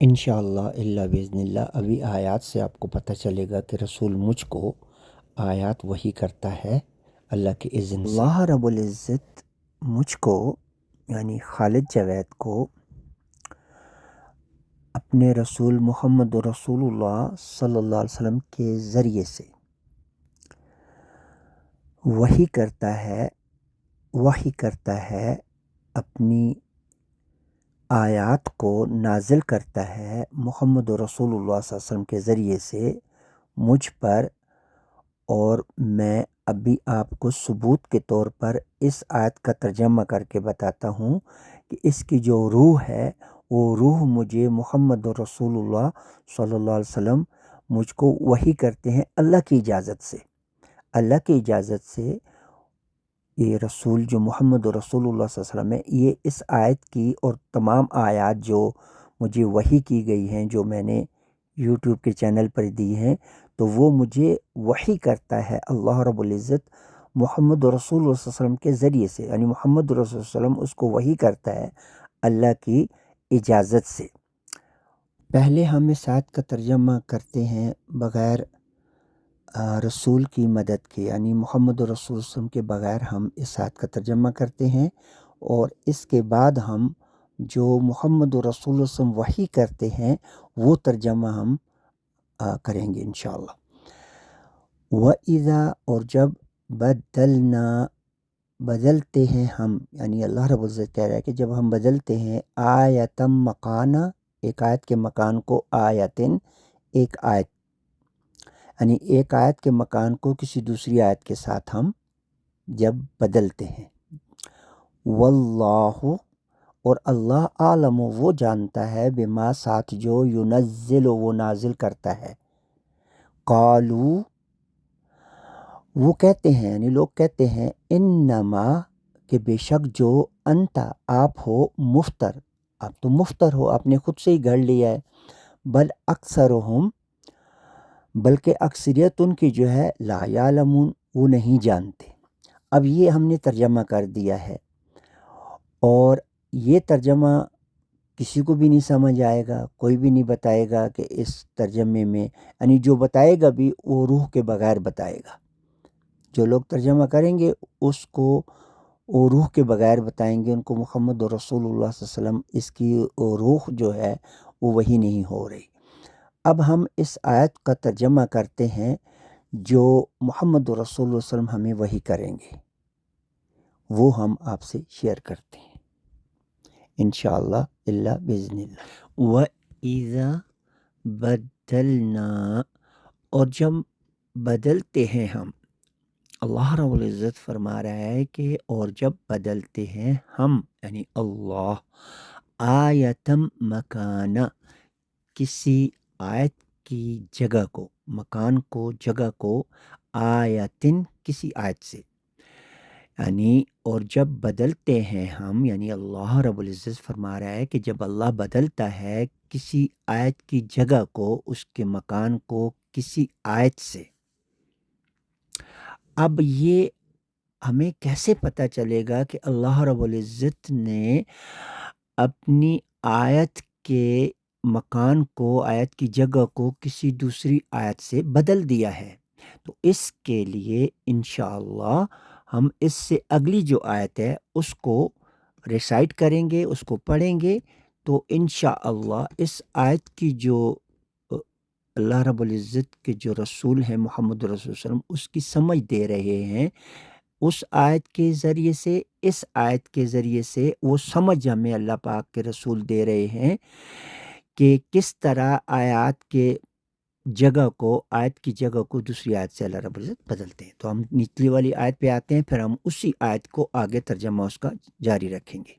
انشاءاللہ اللہ بزن اللہ، ابھی آیات سے آپ کو پتہ چلے گا کہ رسول مجھ کو آیات وہی کرتا ہے، اللہ کے اذن اللہ رب العزت مجھ کو یعنی خالد جوید کو، اپنے رسول محمد رسول اللہ صلی اللہ علیہ وسلم کے ذریعے سے وہی کرتا ہے، وہی کرتا ہے اپنی آیات کو نازل کرتا ہے محمد رسول اللہ صلی اللہ علیہ وسلم کے ذریعے سے مجھ پر اور میں ابھی آپ کو ثبوت کے طور پر اس آیت کا ترجمہ کر کے بتاتا ہوں کہ اس کی جو روح ہے، وہ روح مجھے محمد رسول اللہ صلی اللہ علیہ وسلم مجھ کو وہی کرتے ہیں اللہ کی اجازت سے۔ اللہ کی اجازت سے یہ رسول جو محمد رسول اللہ صلی اللہ علیہ وسلم ہے، یہ اس آیت کی اور تمام آیات جو مجھے وہی کی گئی ہیں، جو میں نے یوٹیوب کے چینل پر دی ہیں، تو وہ مجھے وہی کرتا ہے اللہ رب العزت محمد رسول اللہ علیہ وسلم کے ذریعے سے یعنی محمد رسول اللہ علیہ وسلم اس کو وہی کرتا ہے اللہ کی اجازت سے۔ پہلے ہم اس آیت کا ترجمہ کرتے ہیں بغیر رسول کی مدد کے یعنی محمد رسول وسلم کے بغیر ہم اس آیت کا ترجمہ کرتے ہیں اور اس کے بعد ہم جو محمد رسول وسلم وہی کرتے ہیں، وہ ترجمہ ہم کریں گے انشاءاللہ۔ و ایزا اور جب بدلنا، بدلتے ہیں ہم یعنی اللہ رب العزت کہہ رہا ہے کہ جب ہم بدلتے ہیں آیتم مکانہ ایک آیت کے مکان کو آیتن ایک آیت یعنی ایک آیت کے مکان کو کسی دوسری آیت کے ساتھ ہم جب بدلتے ہیں۔ واللہ، اور اللہ عالم وہ جانتا ہے بما ساتھ جو یونزل و وہ نازل کرتا ہے۔ قالو، وہ کہتے ہیں یعنی لوگ کہتے ہیں، انما، کہ بے شک جو انتا آپ ہو مفتر۔ آپ تو مفتر ہو، آپ نے خود سے ہی گھڑ لیا ہے۔ بل اکثر ہم بلکہ اکثریت ان کی جو ہے لا یعلمون وہ نہیں جانتے۔ اب یہ ہم نے ترجمہ کر دیا ہے اور یہ ترجمہ کسی کو بھی نہیں سمجھ آئے گا، کوئی بھی نہیں بتائے گا کہ اس ترجمے میں یعنی جو بتائے گا بھی وہ روح کے بغیر بتائے گا۔ جو لوگ ترجمہ کریں گے اس کو وہ روح کے بغیر بتائیں گے، ان کو محمد رسول اللہ صلی اللہ علیہ وسلم اس کی روح جو ہے وہ وہی نہیں ہو رہی۔ اب ہم اس آیت کا ترجمہ کرتے ہیں جو محمد رسول اللہ وسلم ہمیں وہی کریں گے۔ وہ ہم آپ سے شیئر کرتے ہیں۔ انشاءاللہ اللہ بزن اللہ۔ و ایزا بدلنا اور جب بدلتے ہیں ہم، اللہ رب العزت فرما رہا ہے کہ اور جب بدلتے ہیں ہم یعنی اللہ آیتم مکانہ کسی آیت کی جگہ کو، مکان کو، جگہ کو آیتن کسی آیت سے۔ یعنی اور جب بدلتے ہیں ہم یعنی اللہ رب العزت فرما رہا ہے کہ جب اللہ بدلتا ہے کسی آیت کی جگہ کو، اس کے مکان کو کسی آیت سے۔ اب یہ ہمیں کیسے پتہ چلے گا کہ اللہ رب العزت نے اپنی آیت کے مکان کو، آیت کی جگہ کو کسی دوسری آیت سے بدل دیا ہے۔ تو اس کے لیے انشاءاللہ ہم اس سے اگلی جو آیت ہے، اس کو ریسائٹ کریں گے، اس کو پڑھیں گے۔ تو انشاءاللہ اس آیت کی جو اللہ رب العزت کے جو رسول ہیں محمد رسول وسلم، اس کی سمجھ دے رہے ہیں۔ اس آیت کے ذریعے سے، اس آیت کے ذریعے سے وہ سمجھ ہمیں اللہ پاک کے رسول دے رہے ہیں۔ کہ کس طرح آیات کے جگہ کو، آیت کی جگہ کو دوسری آیت سے اللہ رب العزت بدلتے ہیں۔ تو ہم نچلی والی آیت پہ آتے ہیں، پھر ہم اسی آیت کو آگے ترجمہ اس کا جاری رکھیں گے۔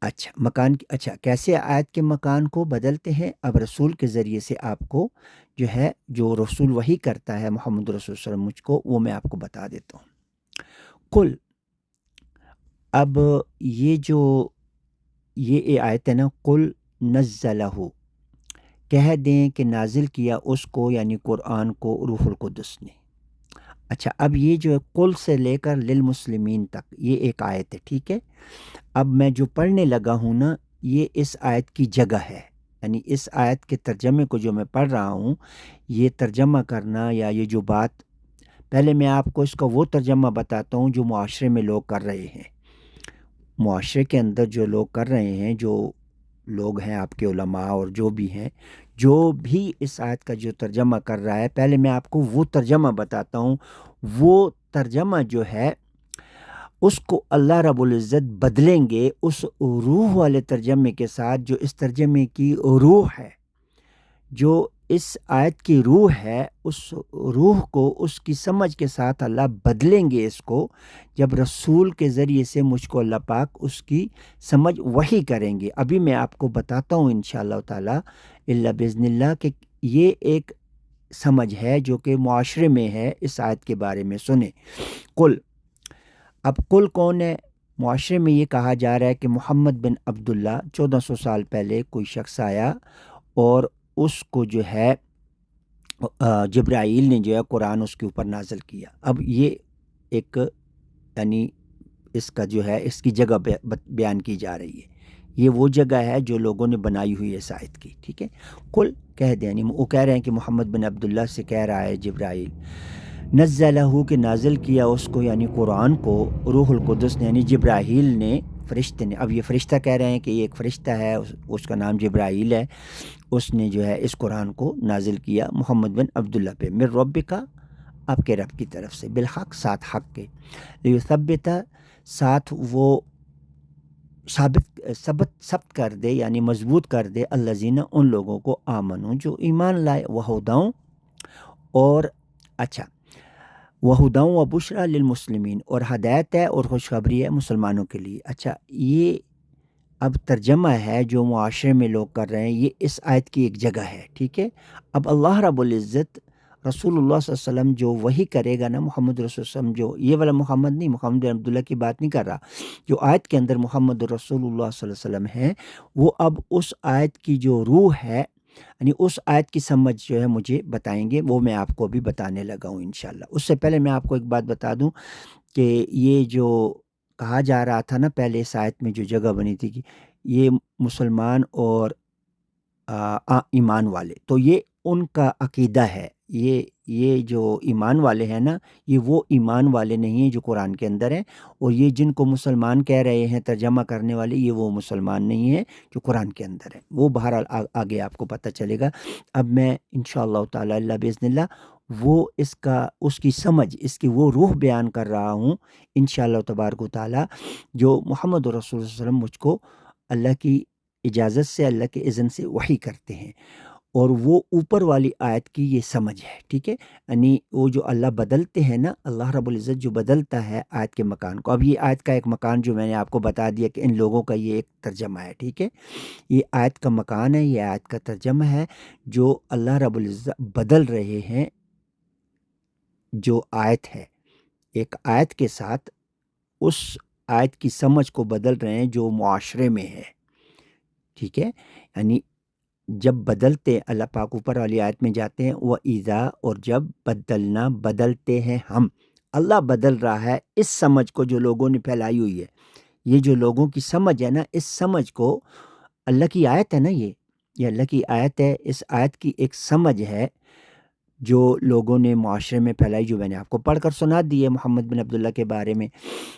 اچھا مکان کی اچھا کیسے آیت کے مکان کو بدلتے ہیں؟ اب رسول کے ذریعے سے آپ کو جو ہے، جو رسول وہی کرتا ہے محمد رسول وسلم مجھ کو، وہ میں آپ کو بتا دیتا ہوں۔ کل اب یہ جو، یہ آیت ہے نا کل نزلہ۔ کہہ دیں کہ نازل کیا اس کو یعنی قرآن کو، روح القدس نے۔ اچھا اب یہ جو ہے کل سے لے کر للمسلمین تک، یہ ایک آیت ہے، ٹھیک ہے؟ اب میں جو پڑھنے لگا ہوں نا، یہ اس آیت کی جگہ ہے۔ یعنی اس آیت کے ترجمے کو جو میں پڑھ رہا ہوں، یہ ترجمہ کرنا یا یہ جو بات، پہلے میں آپ کو اس کا وہ ترجمہ بتاتا ہوں جو معاشرے میں لوگ کر رہے ہیں۔ معاشرے کے اندر جو لوگ کر رہے ہیں، جو لوگ ہیں آپ کے علماء اور جو بھی ہیں، جو بھی اس آیت کا جو ترجمہ کر رہا ہے، پہلے میں آپ کو وہ ترجمہ بتاتا ہوں۔ وہ ترجمہ جو ہے، اس کو اللہ رب العزت بدلیں گے اس روح والے ترجمے کے ساتھ جو اس ترجمے کی روح ہے، جو اس آیت کی روح ہے، اس روح کو، اس کی سمجھ کے ساتھ اللہ بدلیں گے اس کو، جب رسول کے ذریعے سے مجھ کو اللہ پاک اس کی سمجھ وہی کریں گے۔ ابھی میں آپ کو بتاتا ہوں ان شاء اللہ تعالیٰ اللہ بزن اللہ کہ یہ ایک سمجھ ہے جو کہ معاشرے میں ہے، اس آیت کے بارے میں سنیں۔ کل اب کل کون ہے؟ معاشرے میں یہ کہا جا رہا ہے کہ محمد بن عبداللہ، چودہ سو سال پہلے کوئی شخص آیا اور اس کو جو ہے جبرائیل نے جو ہے قرآن اس کے اوپر نازل کیا۔ اب یہ ایک یعنی اس کا جو ہے، اس کی جگہ بیان کی جا رہی ہے۔ یہ وہ جگہ ہے جو لوگوں نے بنائی ہوئی ہے سائد کی، ٹھیک ہے؟ کل کہہ دیں یعنی وہ کہہ رہے ہیں کہ محمد بن عبداللہ سے کہہ رہا ہے جبرائیل۔ نزلہ کہ نازل کیا اس کو یعنی قرآن کو، روح القدس نے یعنی جبراہیل نے، فرشتے نے۔ اب یہ فرشتہ کہہ رہے ہیں کہ یہ ایک فرشتہ ہے اس کا نام جبرائیل ہے۔ اس نے جو ہے اس قرآن کو نازل کیا محمد بن عبداللہ پہ۔ مر رب کا آپ کے رب کی طرف سے، بالحق، ساتھ حق کے۔ ثبتا ساتھ وہ ثابت، ثبت ثبت کر دے یعنی مضبوط کر دے۔ اللہ زینہ ان لوگوں کو آمنوں جو ایمان لائے۔ وہ ہداؤں اور اچھا وہ ہداؤں و بشرا للمسلمین اور ہدایت ہے اور خوشخبری ہے مسلمانوں کے لیے۔ اچھا یہ اب ترجمہ ہے جو معاشرے میں لوگ کر رہے ہیں، یہ اس آیت کی ایک جگہ ہے، ٹھیک ہے؟ اب اللہ رب العزت رسول اللہ صلی اللہ علیہ وسلم جو وہی کرے گا نا محمد رسول وسلم، جو یہ والا محمد نہیں، محمد عبداللہ کی بات نہیں کر رہا، جو آیت کے اندر محمد رسول اللہ صلی اللہ علیہ وسلم ہے، وہ اب اس آیت کی جو روح ہے یعنی اس آیت کی سمجھ جو ہے مجھے بتائیں گے، وہ میں آپ کو بھی بتانے لگا ہوں انشاءاللہ۔ اس سے پہلے میں آپ کو ایک بات بتا دوں کہ یہ جو کہا جا رہا تھا نا پہلے اس آیت میں جو جگہ بنی تھی کہ یہ مسلمان اور ایمان والے۔ تو یہ ان کا عقیدہ ہے۔ یہ یہ جو ایمان والے ہیں نا، یہ وہ ایمان والے نہیں ہیں جو قرآن کے اندر ہیں۔ اور یہ جن کو مسلمان کہہ رہے ہیں، ترجمہ کرنے والے، یہ وہ مسلمان نہیں ہیں جو قرآن کے اندر ہیں۔ وہ بہرحال آگے آپ کو پتہ چلے گا۔ اب میں ان شاء اللہ اللہ بزن اللہ وہ اس کا، اس کی سمجھ، اس کی وہ روح بیان کر رہا ہوں ان شاء اللہ تبارک و تعالیٰ، جو محمد رسول وسلم مجھ کو اللہ کی اجازت سے، اللہ کے اذن سے وہی کرتے ہیں۔ اور وہ اوپر والی آیت کی یہ سمجھ ہے، ٹھیک ہے؟ یعنی وہ جو اللہ بدلتے ہیں نا، اللہ رب العزت جو بدلتا ہے آیت کے مکان کو۔ اب یہ آیت کا ایک مکان جو میں نے آپ کو بتا دیا کہ ان لوگوں کا یہ ایک ترجمہ ہے، ٹھیک ہے؟ یہ آیت کا مکان ہے، یہ آیت کا ترجمہ ہے جو اللہ رب العزت بدل رہے ہیں جو آیت ہے، ایک آیت کے ساتھ اس آیت کی سمجھ کو بدل رہے ہیں جو معاشرے میں ہے۔ ٹھیک ہے؟ یعنی جب بدلتے اللہ پاک اوپر والی آیت میں جاتے ہیں، وہ ایزا اور جب بدلنا بدلتے ہیں ہم۔ اللہ بدل رہا ہے اس سمجھ کو جو لوگوں نے پھیلائی ہوئی ہے۔ یہ جو لوگوں کی سمجھ ہے نا، اس سمجھ کو اللہ کی آیت ہے نا یہ۔ یہ اللہ کی آیت ہے، اس آیت کی ایک سمجھ ہے۔ جو لوگوں نے معاشرے میں پھیلائی جو میں نے آپ کو پڑھ کر سنا دی ہے محمد بن عبداللہ کے بارے میں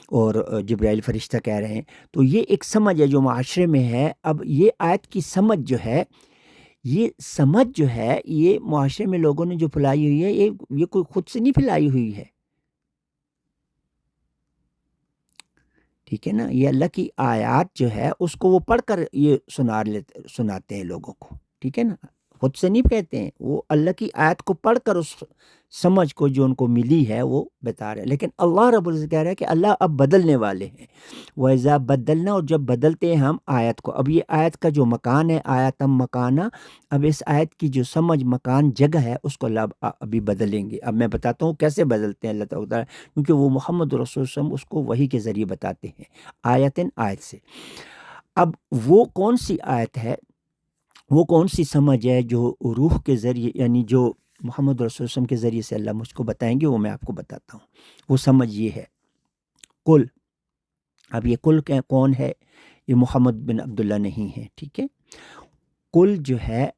اور جبرائیل فرشتہ کہہ رہے ہیں۔ تو یہ ایک سمجھ ہے جو معاشرے میں ہے۔ اب یہ آیت کی سمجھ جو ہے، یہ سمجھ جو ہے، یہ معاشرے میں لوگوں نے جو پھیلائی ہوئی ہے، یہ یہ کوئی خود سے نہیں پھیلائی ہوئی ہے۔ ٹھیک ہے نا؟ یہ اللہ کی آیات جو ہے، اس کو وہ پڑھ کر یہ سنا لیتے، سناتے ہیں لوگوں کو۔ ٹھیک ہے نا؟ خود سے نہیں کہتے ہیں۔ وہ اللہ کی آیت کو پڑھ کر اس سمجھ کو جو ان کو ملی ہے وہ بتا رہے ہیں۔ لیکن اللہ رب العزت کہہ رہا ہے کہ اللہ اب بدلنے والے ہیں۔ وہ ایزا بدلنا، اور جب بدلتے ہیں ہم آیت کو۔ اب یہ آیت کا جو مکان ہے، آیاتم مکانہ اب اس آیت کی جو سمجھ مکان جگہ ہے، اس کو اللہ ابھی بدلیں گے۔ اب میں بتاتا ہوں کیسے بدلتے ہیں اللہ تعالیٰ کیونکہ وہ محمد رسول وسلم اس کو وہی کے ذریعے بتاتے ہیں آیتن آیت سے۔ اب وہ کون سی آیت ہے؟ وہ کون سی سمجھ ہے جو روح کے ذریعے یعنی جو محمد رسول وسلم کے ذریعے سے اللہ مجھ کو بتائیں گے، وہ میں آپ کو بتاتا ہوں۔ وہ سمجھ یہ ہے کل اب یہ کل کون ہے؟ یہ محمد بن عبداللہ نہیں ہے، ٹھیک ہے؟ کل جو ہے،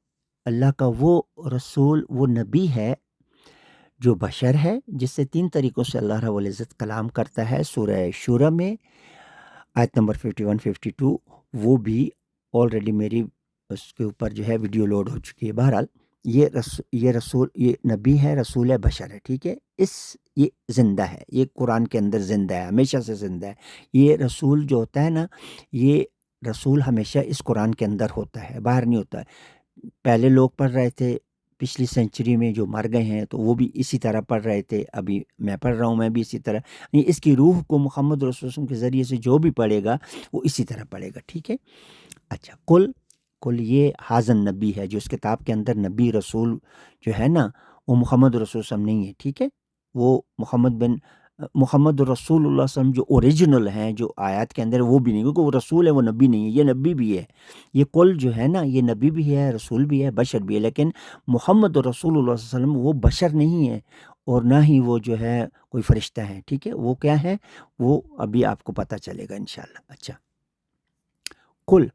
اللہ کا وہ رسول، وہ نبی ہے جو بشر ہے، جس سے تین طریقوں سے اللہ رب العزت کلام کرتا ہے۔ سورہ شورہ میں، آیت نمبر 51 52 وہ بھی آلریڈی میری اس کے اوپر جو ہے ویڈیو لوڈ ہو چکی ہے۔ بہرحال یہ رس، یہ رسول، یہ نبی ہے رسول ہے بشر ہے ٹھیک ہے؟ اس، یہ زندہ ہے۔ یہ قرآن کے اندر زندہ ہے، ہمیشہ سے زندہ ہے۔ یہ رسول جو ہوتا ہے نا، یہ رسول ہمیشہ اس قرآن کے اندر ہوتا ہے، باہر نہیں ہوتا۔ ہے پہلے لوگ پڑھ رہے تھے، پچھلی سینچری میں جو مر گئے ہیں تو وہ بھی اسی طرح پڑھ رہے تھے۔ ابھی میں پڑھ رہا ہوں، میں بھی اسی طرح۔ یعنی اس کی روح کو محمد رسول کے ذریعے سے جو بھی پڑھے گا، وہ اسی طرح پڑھے گا، ٹھیک ہے؟ اچھا کل کل یہ حاضن نبی ہے، جو اس کتاب کے اندر نبی رسول جو ہے نا، وہ محمد رسول وسلم نہیں ہے، ٹھیک ہے؟ وہ محمد بن، محمد رسول اللہ وسلم جو اوریجنل ہیں، جو آیات کے اندر وہ بھی نہیں، کیونکہ وہ رسول ہے وہ نبی نہیں ہے، یہ نبی بھی ہے۔ یہ کل جو ہے نا، یہ نبی بھی ہے، رسول بھی ہے، بشر بھی ہے، لیکن محمد رسول اللہ علیہ وسلم وہ بشر نہیں ہے، اور نہ ہی وہ جو ہے کوئی فرشتہ ہے ٹھیک ہے؟ وہ کیا ہے وہ ابھی آپ کو پتہ چلے گا انشاءاللہ۔ اچھا۔ کل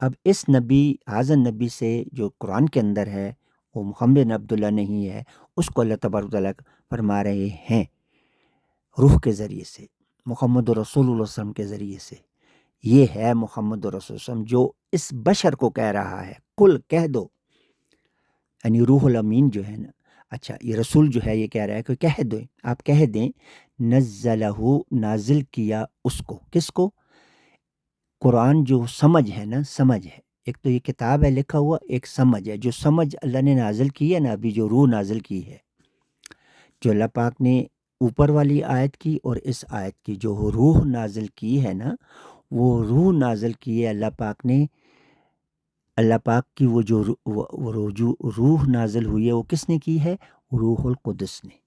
اب اس نبی حاضر نبی سے جو قرآن کے اندر ہے، وہ محمد عبداللہ نہیں ہے، اس کو اللہ تبارک تعالیٰ فرما رہے ہیں روح کے ذریعے سے، محمد رسول اللہ وسلم کے ذریعے سے۔ یہ ہے محمد رسول وسلم جو اس بشر کو کہہ رہا ہے کل کہہ دو۔ یعنی روح الامین جو ہے نا اچھا یہ رسول جو ہے، یہ کہہ رہا ہے کہ کہہ دو آپ کہہ دیں، نزلہ نازل کیا اس کو، کس کو؟ قرآن جو سمجھ ہے نا، سمجھ ہے۔ ایک تو یہ کتاب ہے لکھا ہوا، ایک سمجھ ہے۔ جو سمجھ اللہ نے نازل کی ہے نا، ابھی جو روح نازل کی ہے، جو اللہ پاک نے اوپر والی آیت کی اور اس آیت کی جو روح نازل کی ہے نا، وہ روح نازل کی ہے اللہ پاک نے۔ اللہ پاک کی وہ جو روح نازل ہوئی ہے، وہ کس نے کی ہے؟ روح القدس نے۔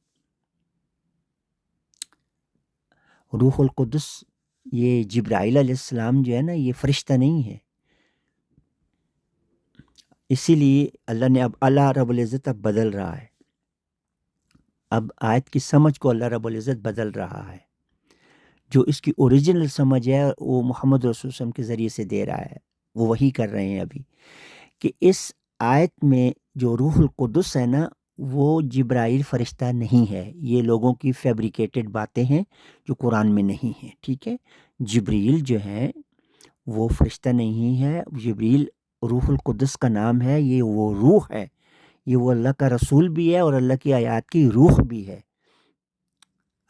روح القدس یہ جبرائیل علیہ السلام جو ہے نا، یہ فرشتہ نہیں ہے۔ اسی لیے اللہ نے اب اللہ رب العزت اب بدل رہا ہے۔ اب آیت کی سمجھ کو اللہ رب العزت بدل رہا ہے۔ جو اس کی اوریجنل سمجھ ہے، وہ محمد رسول وسلم کے ذریعے سے دے رہا ہے۔ وہ وہی کر رہے ہیں ابھی۔ کہ اس آیت میں جو روح القدس ہے نا وہ جبرائیل فرشتہ نہیں ہے۔ یہ لوگوں کی فیبریکیٹڈ باتیں ہیں جو قرآن میں نہیں ہیں، ٹھیک ہے؟ جبریل جو ہے وہ فرشتہ نہیں ہے۔ جبریل روح القدس کا نام ہے، یہ وہ روح ہے۔ یہ وہ اللہ کا رسول بھی ہے اور اللہ کی آیات کی روح بھی ہے۔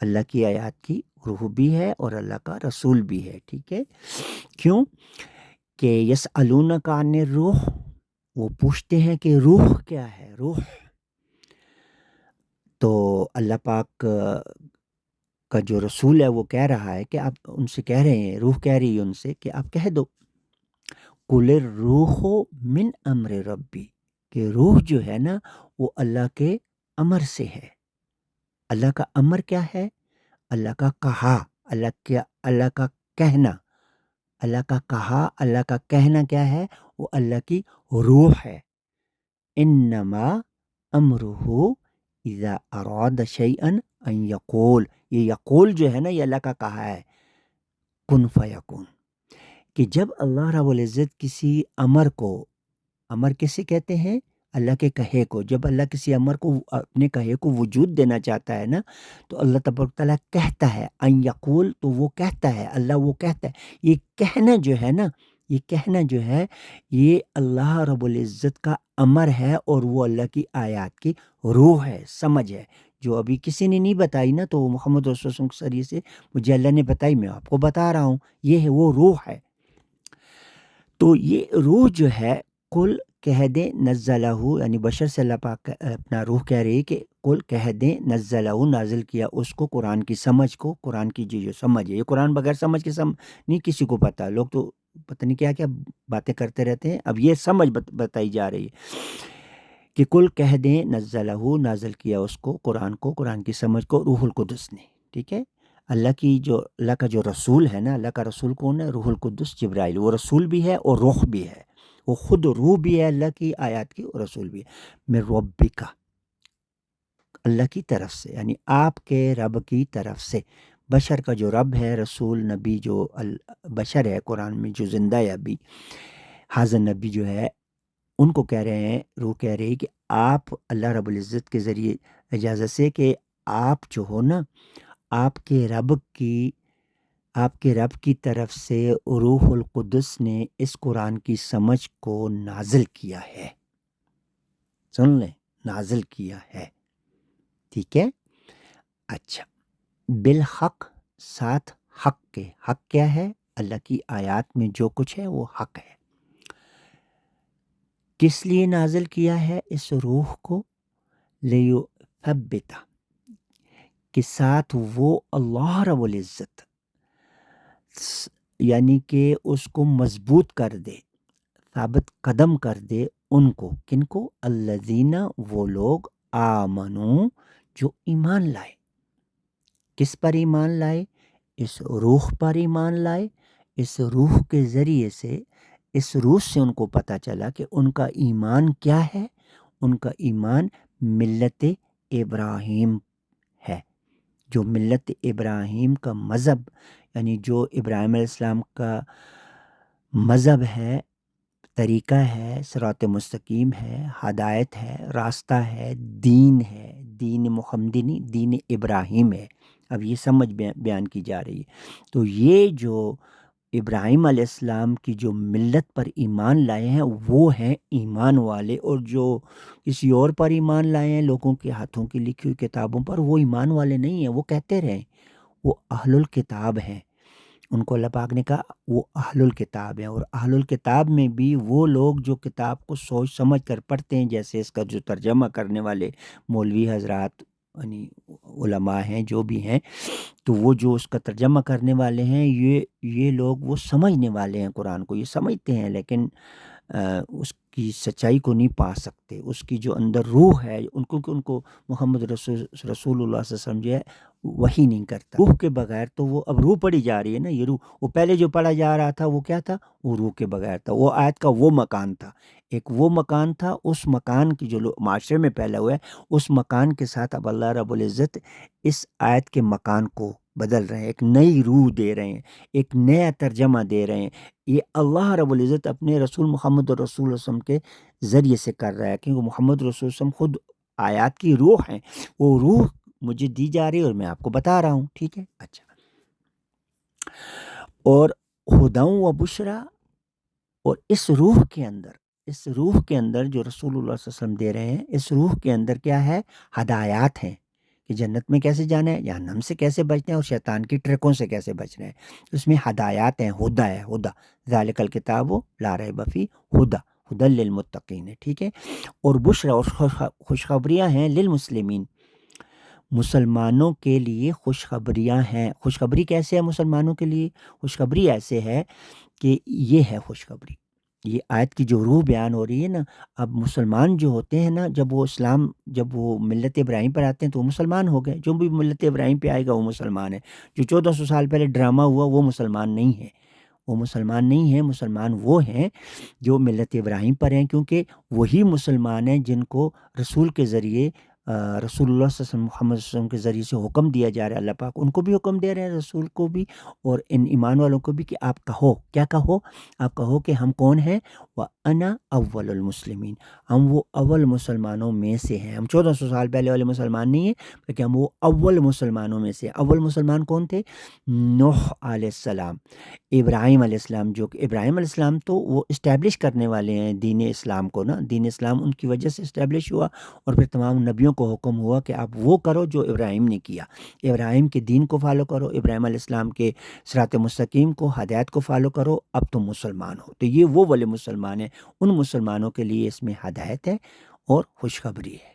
اللہ کی آیات کی روح بھی ہے اور اللہ کا رسول بھی ہے، ٹھیک ہے؟ کیوں؟ کہ یس علون کا روح وہ پوچھتے ہیں کہ روح کیا ہے؟ روح تو اللہ پاک کا جو رسول ہے وہ کہہ رہا ہے کہ آپ ان سے کہہ رہے ہیں، روح کہہ رہی ہے ان سے کہ آپ کہہ دو۔ کل روح من امر ربی، کہ روح جو ہے نا وہ اللہ کے امر سے ہے۔ اللہ کا امر کیا ہے؟ اللہ کا کہا، اللہ کیا اللہ کا کہنا۔ اللہ کا کہا، اللہ کا کہنا کیا ہے؟ وہ اللہ کی روح ہے۔ انما امرہ اذا اراد شیئن ان یقول یہ یقول جو ہے نا یہ اللہ کا کہا ہے، کن فیکون کہ جب اللہ رب العزت کسی امر کو، امر کسے کہتے ہیں؟ اللہ کے کہے کو۔ جب اللہ کسی امر کو، اپنے کہے کو وجود دینا چاہتا ہے نا، تو اللہ تبرک تعالیٰ کہتا ہے ان یقول تو وہ کہتا ہے، اللہ وہ کہتا ہے۔ یہ کہنا جو ہے نا، یہ کہنا جو ہے، یہ اللہ رب العزت کا امر ہے اور وہ اللہ کی آیات کی روح ہے، سمجھ ہے۔ جو ابھی کسی نے نہیں بتائی نا تو وہ محمد رسول کے ذریعے سے مجھے اللہ نے بتائی، میں آپ کو بتا رہا ہوں۔ یہ ہے، وہ روح ہے۔ تو یہ روح جو ہے کل کہہ دیں نزلہ یعنی بشر سے اللہ پاک اپنا روح کہہ رہی ہے کہ کل کہہ دیں نزلہ نازل کیا اس کو، قرآن کی سمجھ کو، قرآن کی جو جو سمجھ ہے۔ یہ قرآن بغیر سمجھ کے سم، نہیں کسی کو پتہ لوگ تو پتہ نہیں کیا کیا باتیں کرتے رہتے ہیں۔ اب یہ سمجھ بتائی جا رہی ہے کہ کل کہہ دیں، نزلہ، نازل کیا اس کو، قرآن کو، قرآن کی سمجھ کو، روح القدس نے، ٹھیک ہے؟ اللہ کی جو، اللہ کا جو رسول ہے نا، اللہ کا رسول کون ہے؟ روح القدس جبرائیل، وہ رسول بھی ہے اور روح بھی ہے۔ وہ خود روح بھی ہے اللہ کی آیات کی اور رسول بھی ہے۔ میں ربی کا اللہ کی طرف سے یعنی آپ کے رب کی طرف سے۔ بشر کا جو رب ہے، رسول، نبی جو بشر ہے، قرآن میں جو زندہ ہے ابھی، حاضر نبی جو ہے، ان کو کہہ رہے ہیں، روح کہہ رہی کہ آپ اللہ رب العزت کے ذریعے، اجازت سے کہ آپ جو ہو نا، آپ کے رب کی، آپ کے رب کی طرف سے روح القدس نے اس قرآن کی سمجھ کو نازل کیا ہے۔ سن لیں، نازل کیا ہے۔ ٹھیک ہے؟ اچھا۔ بالحق، ساتھ حق کے۔ حق کیا ہے؟ اللہ کی آیات میں جو کچھ ہے وہ حق ہے۔ کس لیے نازل کیا ہے؟ اس روح کو۔ لیو ثبتا کے ساتھ وہ اللہ رب العزت یعنی کہ اس کو مضبوط کر دے، ثابت قدم کر دے ان کو۔ کن کو؟ الذین، وہ لوگ آمنو، جو ایمان لائے۔ کس پر ایمان لائے؟ اس روح پر ایمان لائے۔ اس روح کے ذریعے سے، اس روح سے ان کو پتہ چلا کہ ان کا ایمان کیا ہے۔ ان کا ایمان ملت ابراہیم ہے۔ جو ملت ابراہیم کا مذہب یعنی جو ابراہیم علیہ السلام کا مذہب ہے، طریقہ ہے سرات مستقیم ہے، ہدایت ہے، راستہ ہے، دین ہے۔ دین محمدنی دین ابراہیم ہے۔ اب یہ سمجھ بیان کی جا رہی ہے۔ تو یہ جو ابراہیم علیہ السلام کی جو ملت پر ایمان لائے ہیں، وہ ہیں ایمان والے اور جو کسی اور پر ایمان لائے ہیں، لوگوں کے ہاتھوں کی لکھی ہوئی کتابوں پر، وہ ایمان والے نہیں ہیں، وہ کہتے رہیں، وہ اہل الکتاب ہیں۔ ان کو اللہ پاک نے کہا، وہ اہل الکتاب ہیں اور اہل الکتاب میں بھی وہ لوگ جو کتاب کو سوچ سمجھ کر پڑھتے ہیں، جیسے اس کا جو ترجمہ کرنے والے مولوی حضرات یعنی علماء ہیں، جو بھی ہیں، تو وہ جو اس کا ترجمہ کرنے والے ہیں، یہ یہ لوگ وہ سمجھنے والے ہیں قرآن کو، یہ سمجھتے ہیں، لیکن اس کی سچائی کو نہیں پا سکتے۔ اس کی جو اندر روح ہے، ان کو کہ ان کو محمد رسول رسول اللہ سے سمجھے وہی نہیں کرتا۔ روح کے بغیر تو وہ اب روح پڑھی جا رہی ہے نا، یہ روح۔ وہ پہلے جو پڑھا جا رہا تھا، وہ کیا تھا؟ وہ روح کے بغیر تھا۔ وہ آیت کا وہ مکان تھا۔ ایک وہ مکان تھا، اس مکان کی جو معاشرے میں پھیلا ہوا ہے، اس مکان کے ساتھ اب اللہ رب العزت اس آیت کے مکان کو بدل رہے ہیں، ایک نئی روح دے رہے ہیں، ایک نیا ترجمہ دے رہے ہیں۔ یہ اللہ رب العزت اپنے رسول محمد رسول وسلم کے ذریعے سے کر رہا ہے، کیونکہ محمد رسول وسلم خود آیات کی روح ہیں۔ وہ روح مجھے دی جا رہی ہے اور میں آپ کو بتا رہا ہوں، ٹھیک ہے؟ اچھا۔ اور ہداؤں و بشرا اور اس روح کے اندر، اس روح کے اندر جو رسول اللہ صلی اللہ علیہ وسلم دے رہے ہیں، اس روح کے اندر کیا ہے؟ ہدایات ہیں۔ کہ جنت میں کیسے جانا ہے، جہنم سے کیسے بچنا ہے اور شیطان کی ٹرکوں سے کیسے بچنا ہے۔ اس میں ہدایات ہیں، ہدا ہے، ہدا۔ ذالک الکتاب و لار بفی ہدا۔ ہدا للمتقین ہے، ٹھیک ہے؟ اور بشرا اور خوشخبریاں ہیں للمسلمین۔ مسلمانوں کے لیے خوشخبریاں ہیں۔ خوشخبری کیسے ہے مسلمانوں کے لیے؟ خوشخبری ایسے ہے کہ یہ ہے خوشخبری۔ یہ آیت کی جو روح بیان ہو رہی ہے نا، اب مسلمان جو ہوتے ہیں نا، جب وہ اسلام، جب وہ ملت ابراہیم پر آتے ہیں تو وہ مسلمان ہو گئے۔ جو بھی ملت ابراہیم پہ آئے گا وہ مسلمان ہے۔ جو چودہ سو سال پہلے ڈرامہ ہوا وہ مسلمان نہیں ہے۔ وہ مسلمان نہیں ہیں مسلمان وہ ہیں جو ملت ابراہیم پر ہیں، کیونکہ وہی مسلمان ہیں جن کو رسول کے ذریعے رسول اللہ صلی اللہ علیہ وسلم، محمد صلی اللہ علیہ وسلم کے ذریعے سے حکم دیا جا رہا ہے، اللہ پاک ان کو بھی حکم دے رہے ہیں، رسول کو بھی اور ان ایمان والوں کو بھی کہ آپ کہو، کیا کہو؟ آپ کہو کہ ہم کون ہیں انا اول المسلمین۔ ہم وہ اول مسلمانوں میں سے ہیں۔ ہم چودہ سو سال پہلے والے مسلمان نہیں ہیں، بلکہ ہم وہ اول مسلمانوں میں سے اول مسلمان کون تھے؟ نوح علیہ السلام۔ ابراہیم علیہ السلام، جو کہ ابراہیم علیہ السلام تو وہ اسٹیبلش کرنے والے ہیں دین اسلام کو نا۔ دین اسلام ان کی وجہ سے اسٹیبلش ہوا اور پھر تمام نبیوں کو حکم ہوا کہ آپ وہ کرو جو ابراہیم نے کیا۔ ابراہیم کے دین کو فالو کرو، ابراہیم علیہ السلام کے سرات مستقیم کو، ہدایت کو فالو کرو، اب تم مسلمان ہو۔ تو یہ وہ والے مسلمان ہیں ان مسلمانوں کے لیے اس میں ہدایت ہے اور خوشخبری ہے۔